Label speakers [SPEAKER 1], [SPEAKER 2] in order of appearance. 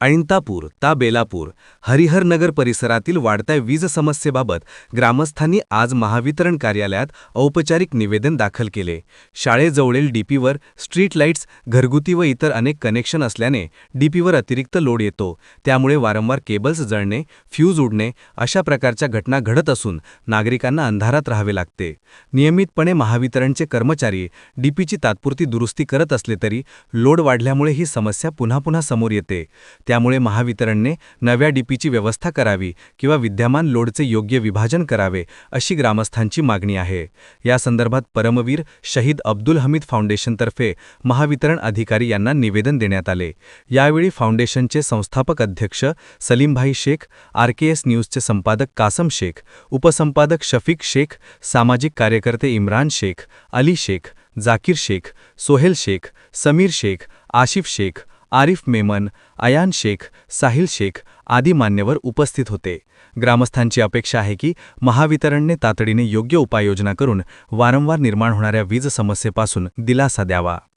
[SPEAKER 1] अळिंतापूर ता बेलापूर हरिहरनगर परिसरातील वाढत्या वीज समस्येबाबत ग्रामस्थांनी आज महावितरण कार्यालयात औपचारिक निवेदन दाखल केले. शाळेजवळील डीपीवर स्ट्रीट लाईट्स घरगुती व इतर अनेक कनेक्शन असल्याने डीपीवर अतिरिक्त लोड येतो. त्यामुळे वारंवार केबल्स जळणे फ्यूज उडणे अशा प्रकारच्या घटना घडत असून नागरिकांना अंधारात राहावे लागते. नियमितपणे महावितरणचे कर्मचारी डीपीची तात्पुरती दुरुस्ती करत असले तरी लोड वाढल्यामुळे ही समस्या पुन्हा पुन्हा समोर येते. त्यामुळे महावितरणने नव्या डीपीची व्यवस्था करावी किंवा विद्यमान लोडचे योग्य विभाजन करावे अशी ग्रामस्थांची मागणी आहे. या संदर्भात परमवीर शहीद अब्दुल हमीद फाउंडेशनतर्फे महावितरण अधिकारी यांना निवेदन देण्यात आले. यावेळी फाउंडेशनचे संस्थापक अध्यक्ष सलीमभाई शेख आरकेएस न्यूजचे संपादक कासम शेख उपसंपादक शफीक शेख सामाजिक कार्यकर्ते इम्रान शेख अली शेख जाकीर शेख सोहेल शेख समीर शेख आशिफ शेख आरिफ मेमन अयान शेख साहिल शेख आदी मान्यवर उपस्थित होते. ग्रामस्थांची अपेक्षा आहे की महावितरणने तातडीने योग्य उपाययोजना करून वारंवार निर्माण होणाऱ्या वीज समस्येपासून दिलासा द्यावा.